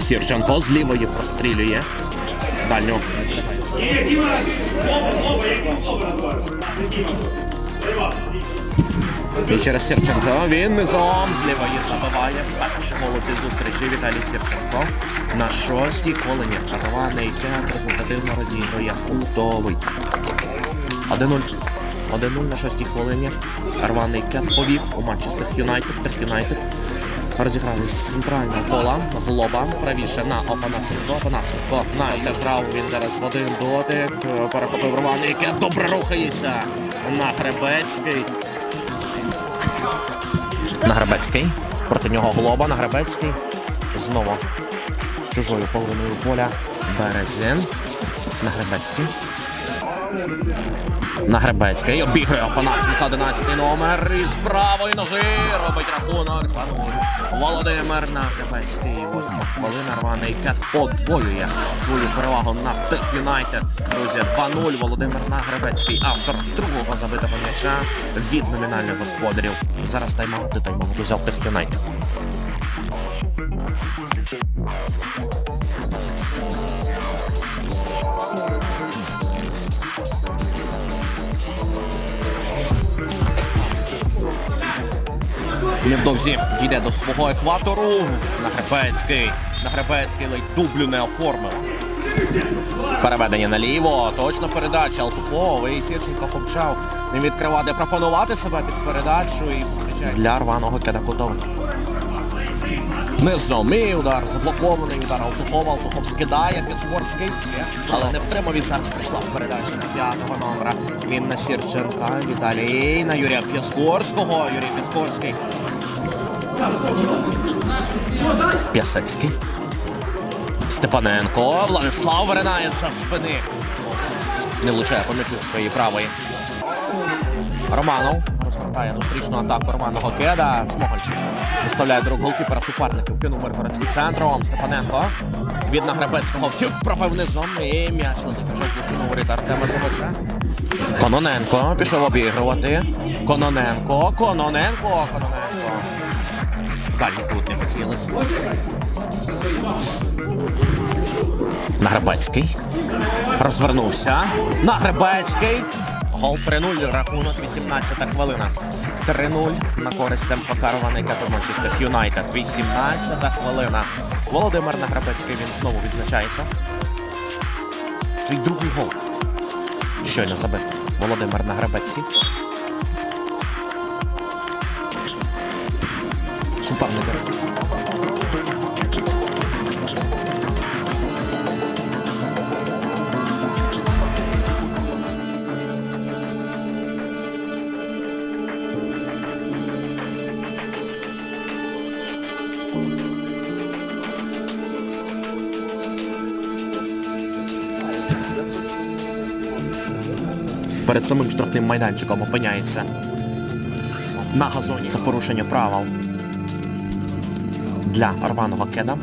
Сірченко з лівої прострілює. Дальню. І через Сірченко він низом з лівої забиває. Перший гол у цій зустрічі Віталій Сірченко. На шостій хвилині рваний кент результативно розігрує Кутовий. 1-0. 1-0 на шостій хвилині. Рваний кент повів у матчі з Тех Юнайтед. Тех Юнайтед розіграли з центрального кола. Глоба правіше на Опанасенко. Опанасенко на грав. Він зараз в один дотик. Перехопив рваний кент. Добре рухається на Гребецький. Нагребецький. Проти нього Глоба. Нагребецький. Знову чужою половиною поля. Березин. Нагребецький. Нагребецький. Обігрує Опанасенка 11 номер. І з правої ноги робить рахунок. 2-0. Володимир Нагребецький. Восьма хвилина. Рваний кет подвоює свою перевагу на Тих Юнайтед. Друзі, 2-0. Володимир Нагребецький. Автор другого забитого м'яча від номінальних господарів. Зараз тайм-аут. Тайм-аут взяв Тих Юнайтед. Невдовзі дійде до свого екватору. Нагребецький. Нагребецький ледь дублю не оформив. Переведення наліво. Точно передача. Алтухов і Сірченко почав не відкривати, пропонувати себе під передачу і зустрічає для рваного кедакутова. Низомий удар, заблокований удар Алтухова. Алтухов скидає Піскорський, але не втримав і зараз прийшла передача на п'ятого номера. Він на Сірченка. Віталій на Юрія Піскорського. Юрій Піскорський. П'ясецький. Степаненко. Владислав виринає за спини. Не влучає по м'ячу зі своєї правої. Романов розгортає зустрічну атаку Романого Кеда. Смогольчик виставляє друг голкіпера суперників. Кинув Миргородський центром. Степаненко. Від Нагребецького втюк пробив низом. І м'яч летить уже дівчину воріт Артема Зовича. Кононенко пішов обігрувати. Кононенко. Кононенко. Кононенко. Дальній кут не поцілив. Нагребецький. Розвернувся. Нагребецький. Гол 3-0. Рахунок 18 хвилина. 3-0 на користь МФК Романика Манчестер Юнайтед. 18 хвилина. Володимир Нагребецький він знову відзначається. Свій другий гол. Щойно забив Володимир Нагребецький. Суперник. перед самим штрафним майданчиком опиняється на газоні. Це порушення правил для рваного кеда.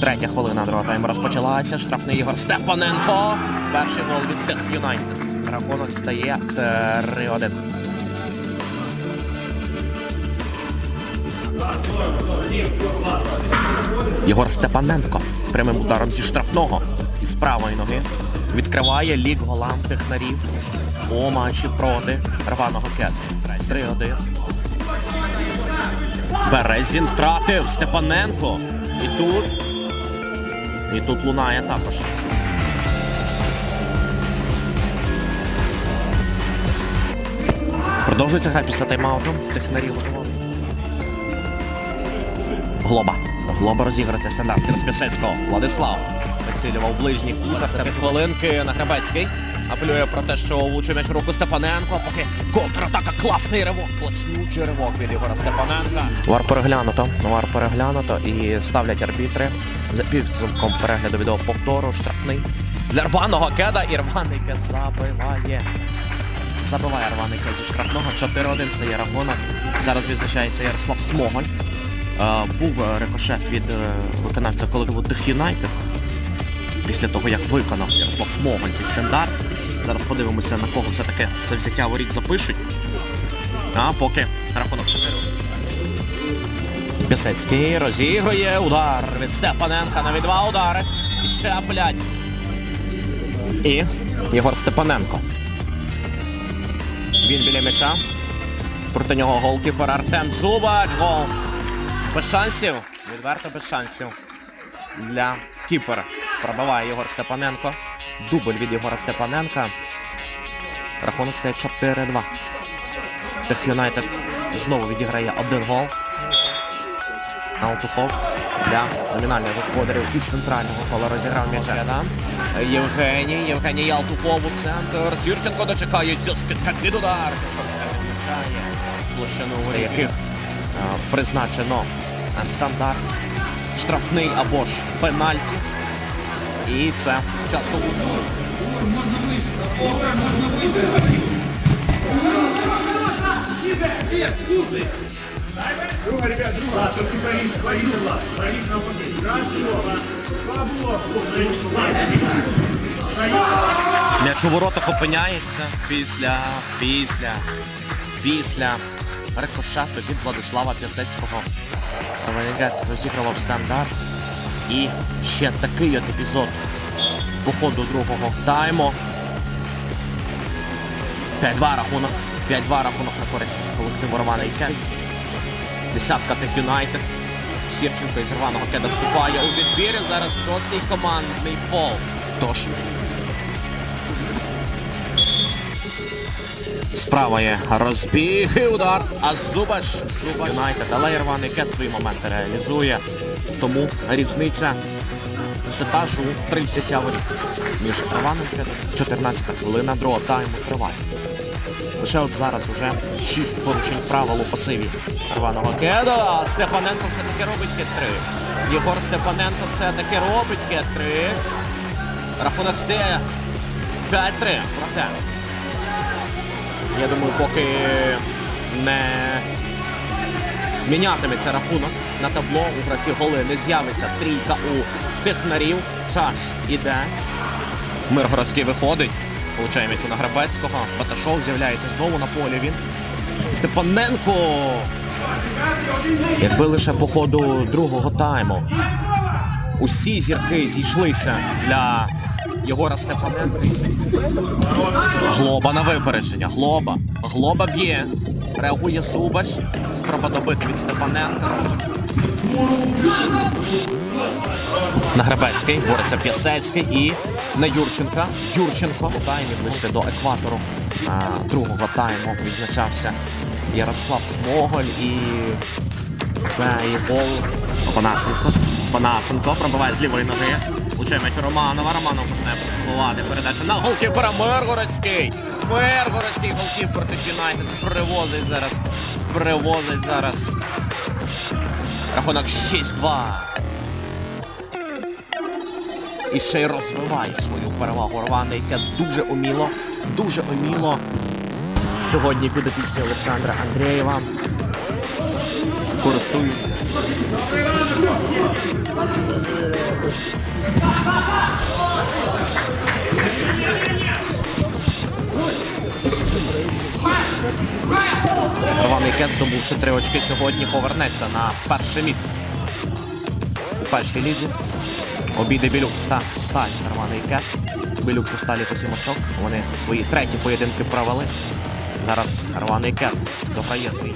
Третя хвилина другого тайму розпочалася. Штрафний Ігор Степаненко. Перший гол від Тех Юнайтед. Рахунок стає 3-1. Єгор Степаненко прямим ударом зі штрафного із правої ноги відкриває лік голам технарів у матчі проти рваного кеду. 3-1. Березін втратив Степаненко. І тут. І тут лунає також. Продовжується гра після тайм-ауту. Технарі. Глоба. Глоба розіграється стандарт через Владислав. Вицілював ближній кут. Остатки хвилинки на Гребецький. Апелює про те, що влучив м'яч руку Степаненко. Поки контратака. Класний ривок. Класнючий ривок від Ігора Степаненка. Вар переглянуто. Вар переглянуто і ставлять арбітри за підсумком перегляду відео повтору. Штрафний. Для рваного кеда і рваний кед забиває. Забиває рваний кед зі штрафного. 4-1 стає рахунок. Зараз відзначається Ярослав Смоголь. Е, був рикошет від е, виконавця колективу Тих Юнайтед. Після того, як виконав Ярослав Смоголь цей стандарт. Зараз подивимося, на кого все-таки це взяття воріт запишуть. А поки рахунок 4. Пісецький розігрує удар від Степаненка на два удари. І ще апеляція. І Єгор Степаненко. Він біля м'яча. Проти нього голкіпер Артем Зубач. Гол. Без шансів. Відверто без шансів. Для кіпера. Пробиває Єгор Степаненко. Дубль від Єгора Степаненка. Рахунок стає 4-2. Тех Юнайтед знову відіграє один гол. Алтухов для номінальних господарів із центрального кола розіграв м'яча. Євгеній, Євгеній Алтухов у центр. Зірченко дочекається скидка під удар. Площину, яких е, призначено стандарт, штрафний або ж пенальті. І це часто. Друга, ребят, друга. Тільки правіше, правіше, Влад. Правіше навпаки. Раз. Два. М'яч у воротах опиняється після, після, після рикошету від Владислава П'ясецького. Романігет розігрував стандарт. І ще такий от епізод по ходу другого тайму. 5-2 рахунок. 5-2 рахунок на користь колективу Романа Ікет. Десятка Тех Юнайтед. Сірченко із рваного кеда вступає у відбірі. Зараз шостий командний фол. Тож Справа є розбіг і удар. А Зубач, Зубач Юнайтед, але Ірваний Кет свої моменти реалізує. Тому різниця висотажу 30 воріт. Між Ірваном Кетом 14 хвилина другого тайму триває. Лише от зараз уже 6 порушень правил у пасиві Рваного Кеда. Степаненко все-таки робить хет-3. Єгор Степаненко все-таки робить хет-3. Рахунок стає 5-3. Проте я думаю, поки не мінятиметься рахунок на табло у графі голи не з'явиться трійка у технарів. Час іде. Миргородський виходить. Получає м'яч у Награбецького. Баташов з'являється знову на полі. Він. Степаненко. Якби лише по ходу другого тайму усі зірки зійшлися для Єгора Степаненка. Глоба на випередження. Глоба. Глоба б'є. Реагує Зубач. Спроба добити від Степаненка. Нагребецький. Бореться П'ясецький і на Юрченка. Юрченко у таймі ближче до екватору а, другого тайму відзначався Ярослав Смоголь і це і гол Панасенко. Панасенко пробиває з лівої ноги. Уче м'яч Романова. Романов починає пресингувати. Передача на голкіпера Миргородський. Миргородський голкіпер Тих Юнайтед привозить зараз. Привозить зараз. Рахунок 6-2. І ще й розвиває свою перевагу Рваний, яке дуже уміло, дуже уміло. Сьогодні підопічні Олександра Андрієва користуються. Іван Кет, здобувши три очки сьогодні, повернеться на перше місце. У першій лізі обійде Білюкс та Сталь Романий Кет. Білюкс і Сталі по сім очок. Вони свої треті поєдинки провели. Зараз Рваний Кет дограє свій